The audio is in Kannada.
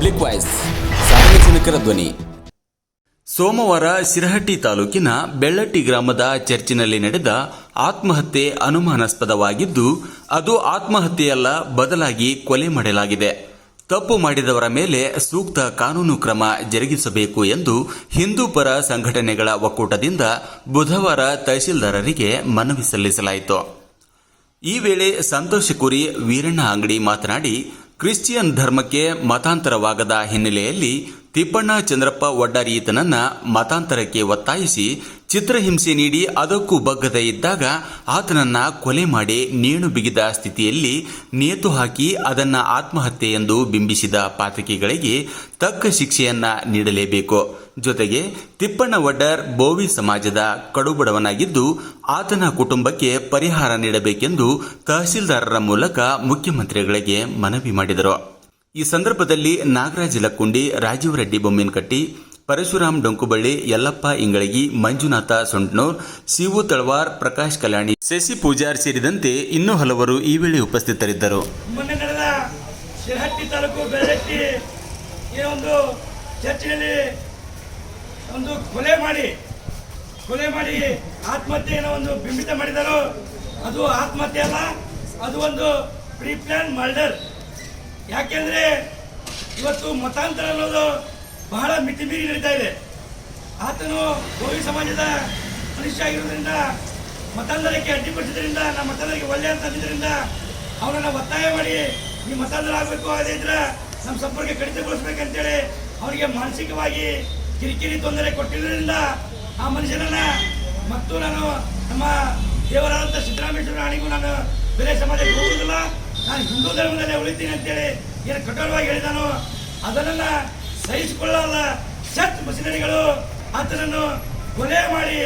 ಪಬ್ಲಿಕ್ ವಾಯ್ಸ್ ಸಾರ್ವಜನಿಕರ ಧ್ವನಿ. ಸೋಮವಾರ ಸಿರಹಟ್ಟಿ ತಾಲೂಕಿನ ಬೆಳ್ಳಟ್ಟಿ ಗ್ರಾಮದ ಚರ್ಚಿನಲ್ಲಿ ನಡೆದ ಆತ್ಮಹತ್ಯೆ ಅನುಮಾನಾಸ್ಪದವಾಗಿದ್ದು, ಅದು ಆತ್ಮಹತ್ಯೆಯಲ್ಲ, ಬದಲಾಗಿ ಕೊಲೆ ಮಾಡಲಾಗಿದೆ. ತಪ್ಪು ಮಾಡಿದವರ ಮೇಲೆ ಸೂಕ್ತ ಕಾನೂನು ಕ್ರಮ ಜರುಗಿಸಬೇಕು ಎಂದು ಹಿಂದೂ ಪರ ಸಂಘಟನೆಗಳ ಒಕ್ಕೂಟದಿಂದ ಬುಧವಾರ ತಹಶೀಲ್ದಾರರಿಗೆ ಮನವಿ ಸಲ್ಲಿಸಲಾಯಿತು. ಈ ವೇಳೆ ಸಂತೋಷ ಕುರಿ, ವೀರಣ್ಣ ಅಂಗಡಿ ಮಾತನಾಡಿ ಕ್ರಿಶ್ಚಿಯನ್ ಧರ್ಮಕ್ಕೆ ಮತಾಂತರವಾಗದ ಹಿನ್ನೆಲೆಯಲ್ಲಿ ತಿಪ್ಪಣ್ಣ ಚಂದ್ರಪ್ಪ ಒಡ್ಡಾರಿ ಈತನನ್ನ ಮತಾಂತರಕ್ಕೆ ಒತ್ತಾಯಿಸಿ ಚಿತ್ರಹಿಂಸೆ ನೀಡಿ ಅದಕ್ಕೂ ಬಗ್ಗದೇ ಇದ್ದಾಗ ಆತನನ್ನ ಕೊಲೆ ಮಾಡಿ ನೇಣು ಬಿಗಿದ ಸ್ಥಿತಿಯಲ್ಲಿ ನೇತು ಹಾಕಿ ಅದನ್ನ ಆತ್ಮಹತ್ಯೆ ಎಂದು ಬಿಂಬಿಸಿದ ಪಾತಕಿಗಳಿಗೆ ತಕ್ಕ ಶಿಕ್ಷೆಯನ್ನ ನೀಡಲೇಬೇಕು. ಜೊತೆಗೆ ತಿಪ್ಪಣ್ಣ ವಡ್ಡರ್ ಬೋವಿ ಸಮಾಜದ ಕಡುಬಡವನಾಗಿದ್ದು ಆತನ ಕುಟುಂಬಕ್ಕೆ ಪರಿಹಾರ ನೀಡಬೇಕೆಂದು ತಹಸೀಲ್ದಾರರ ಮೂಲಕ ಮುಖ್ಯಮಂತ್ರಿಗಳಿಗೆ ಮನವಿ ಮಾಡಿದರು. ಈ ಸಂದರ್ಭದಲ್ಲಿ ನಾಗರಾಜ್ ಲಕ್ಕುಂಡಿ, ರಾಜೀವ್ ರೆಡ್ಡಿ ಬೊಮ್ಮಿನಕಟ್ಟಿ, ಪರಶುರಾಮ್ ಡೊಂಕುಬಳ್ಳಿ, ಯಲ್ಲಪ್ಪ ಇಂಗಳಗಿ, ಮಂಜುನಾಥ ಸೊಂಟ್ನೂರ್, ಸಿವು ತಳವಾರ್, ಪ್ರಕಾಶ್ ಕಲ್ಯಾಣಿ, ಶಶಿ ಪೂಜಾರ್ ಸೇರಿದಂತೆ ಇನ್ನೂ ಹಲವರು ಈ ವೇಳೆ ಉಪಸ್ಥಿತರಿದ್ದರು. ಒಂದು ಚರ್ಚಿನಲ್ಲಿ ಒಂದು ಕೊಲೆ ಮಾಡಿ ಕೊಲೆ ಮಾಡಿ ಆತ್ಮಹತ್ಯೆಯನ್ನು ಒಂದು ಬಿಂಬಿತ ಮಾಡಿದರು. ಅದು ಆತ್ಮಹತ್ಯೆ ಅಲ್ಲ, ಅದು ಒಂದು ಪ್ರೀ ಪ್ಲಾನ್ ಮರ್ಡರ್. ಯಾಕೆಂದ್ರೆ ಇವತ್ತು ಮತಾಂತರ ಅನ್ನೋದು ಬಹಳ ಮಿತಿಮೀರಿ ನಡೀತಾ ಇದೆ. ಆತನು ಗೋವಿ ಸಮಾಜದ ಮನುಷ್ಯ ಆಗಿರೋದ್ರಿಂದ, ಮತಾಂತರಕ್ಕೆ ಅಡ್ಡಿಪಡಿಸಿದ್ರಿಂದ ನಮ್ಮ ಮತಾಂತರಕ್ಕೆ ಒಳ್ಳೆ ಅಂತ ಅಂದಿದ್ರಿಂದ ಅವನನ್ನ ಒತ್ತಾಯ ಮಾಡಿ ನೀವು ಮತಾಂತರ ಆಗಬೇಕು ಅದೇ ಇದ್ರೆ ನಮ್ಮ ಸಂಪರ್ಕ ಕಡಿತಗೊಳಿಸ್ಬೇಕಂತೇಳಿ ಅವರಿಗೆ ಮಾನಸಿಕವಾಗಿ ಕಿರಿಕಿರಿ ತೊಂದರೆ ಕೊಟ್ಟಿದ್ದರಿಂದ ಆ ಮನುಷ್ಯನನ್ನ ಮತ್ತು ನಾನು ನಮ್ಮ ದೇವರಾದಂಥ ಸಿದ್ದರಾಮೇಶ್ವರ ರಾಣಿಗೂ ನಾನು ಬೇರೆ ಸಮಾಜಕ್ಕೆ ಹೋಗುವುದಿಲ್ಲ. ನಾನು ಹಿಂದೂ ಧರ್ಮದಲ್ಲೇ ಉಳಿತೀನಿ ಅಂತೇಳಿ ಏನು ಕಠೋರವಾಗಿ ಹೇಳಿದಾನು ಅದನ್ನ ಸಹಿಸಿಕೊಳ್ಳಲ್ಲ. ಸತ್ ಮಷಿನರಿಗಳು ಆತನನ್ನು ಕೊಲೆ ಮಾಡಿ